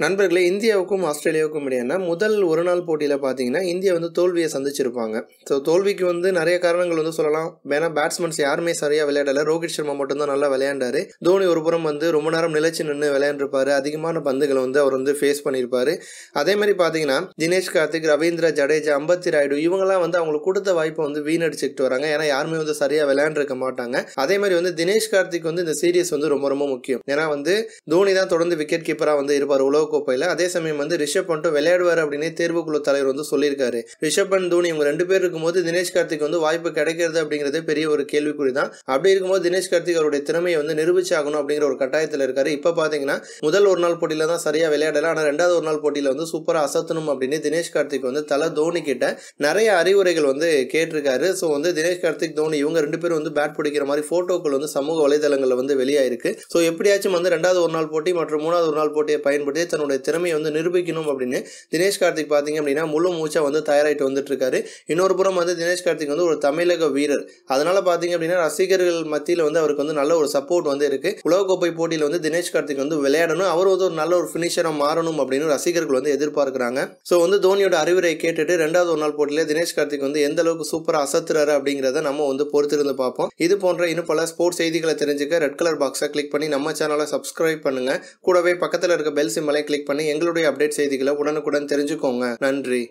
நண்பர்களே இந்தியாவுக்கும் ஆஸ்திரேலியாவுக்கும் இடையான முதல் ஒரு நாள் போட்டியில் பார்த்தீங்கன்னா இந்தியா வந்து தோல்வியை சந்திச்சிருப்பாங்க. ஸோ தோல்விக்கு வந்து நிறைய காரணங்கள் வந்து சொல்லலாம். ஏன்னா பேட்ஸ்மேன்ஸ் யாருமே சரியாக விளையாடலை. ரோஹித் சர்மா மட்டும்தான் நல்லா விளையாண்டாரு. தோனி ஒரு புறம் வந்து ரொம்ப நேரம் நிலைச்சு நின்று விளையாண்டுருப்பாரு. அதிகமான பந்துகளை வந்து அவர் வந்து ஃபேஸ் பண்ணியிருப்பாரு. அதே மாதிரி பார்த்தீங்கன்னா தினேஷ் கார்த்திக் ரவீந்திர ஜடேஜா அம்பத்தி ராயுடு இவங்கெல்லாம் வந்து அவங்களுக்கு கொடுத்த வாய்ப்பை வந்து வீணடிச்சுக்கிட்டு வராங்க. ஏன்னா யாருமே வந்து சரியாக விளையாண்டுருக்க மாட்டாங்க. அதே மாதிரி வந்து தினேஷ் கார்த்திக் வந்து இந்த சீரியஸ் வந்து ரொம்ப ரொம்ப முக்கியம். ஏன்னா வந்து தோனி தான் தொடர்ந்து விக்கெட் கீப்பராக வந்து இருப்பார். உலகக்கோப்பையில் அதே சமயம் வந்து ரிஷப் பண்ணிட்டு விளையாடுவார் அப்படின்னு தேர்வுக்குழு தலைவர் வந்து சொல்லியிருக்காரு. ரிஷப் அண்ட் தோனி இவங்க ரெண்டு பேர் இருக்கும்போது தினேஷ் கார்த்திக் வந்து வாய்ப்பு கிடைக்கிறது அப்படிங்கிறது பெரிய ஒரு கேள்விக்குறி தான். அப்படி இருக்கும்போது தினேஷ் கார்த்திக் அவருடைய திறமையை வந்து நிரூபிச்சாகணும் அப்படிங்கிற ஒரு கட்டாயத்தில் இருக்காரு. இப்போ பார்த்தீங்கன்னா முதல் ஒரு நாள் போட்டியில் தான் சரியாக விளையாடல. ஆனால் ரெண்டாவது ஒரு நாள் போட்டியில் வந்து சூப்பராக அசத்தணும் அப்படின்னு தினேஷ் கார்த்திக் வந்து தலை தோனி கிட்ட நிறைய அறிவுரைகள் வந்து கேட்டிருக்காரு. ஸோ வந்து தினேஷ் கார்த்திக் தோனி இவங்க ரெண்டு பேரும் வந்து பேட் பிடிக்கிற மாதிரி ஃபோட்டோக்கள் வந்து சமூக வலைதளங்களில் வந்து வெளியாயிருக்கு. ஸோ எப்படியாச்சும் வந்து ரெண்டாவது ஒரு நாள் போட்டி மற்றும் மூணாவது ஒரு நாள் போட்டியை பயன்படுத்தி தன்னுடைய திறமையை வந்து நிரூபிக்கணும் அப்படின்னு தினேஷ் கார்த்திக் பார்த்தீங்க அப்படின்னா முழு மூச்சா வந்து தயாராகிட்டு வந்துட்டு இருக்காரு இன்னொரு புறம் வந்து தினேஷ் கார்த்திக் வந்து ஒரு தமிழக வீரர். அதனால பார்த்தீங்க அப்படின்னா ரசிகர்கள் மத்தியில் வந்து அவருக்கு வந்து நல்ல ஒரு சப்போர்ட் வந்து இருக்கு. உலகக்கோப்பை போட்டியில் வந்து தினேஷ் கார்த்திக் வந்து விளையாடணும். அவர் வந்து ஒரு நல்ல ஒரு ஃபினிஷராக மாறணும் அப்படின்னு ரசிகர்கள் வந்து எதிர்பார்க்குறாங்க. ஸோ வந்து தோனியோட அறிவுரை கேட்டுட்டு ரெண்டாவது ஒரு நாள் போட்டியில் தினேஷ் கார்த்திக் வந்து எந்த அளவுக்கு சூப்பராக அசத்துறாரு அப்படிங்கிறத நம்ம வந்து பொறுத்திருந்து பார்ப்போம். இது போன்ற இன்னும் பல ஸ்போர்ட்ஸ் செய்திகளை தெரிஞ்சுக்க ரெட் கலர் பாக்ஸை கிளிக் பண்ணி நம்ம சேனலை சப்ஸ்கிரைப் பண்ணுங்க. கூடவே பக்கத்தில் இருக்க பெல் சிம்மலை கிளிக் பண்ணி எங்களுடைய அப்டேட் செய்திகளை உடனுக்குடன் தெரிஞ்சுக்கோங்க. நன்றி.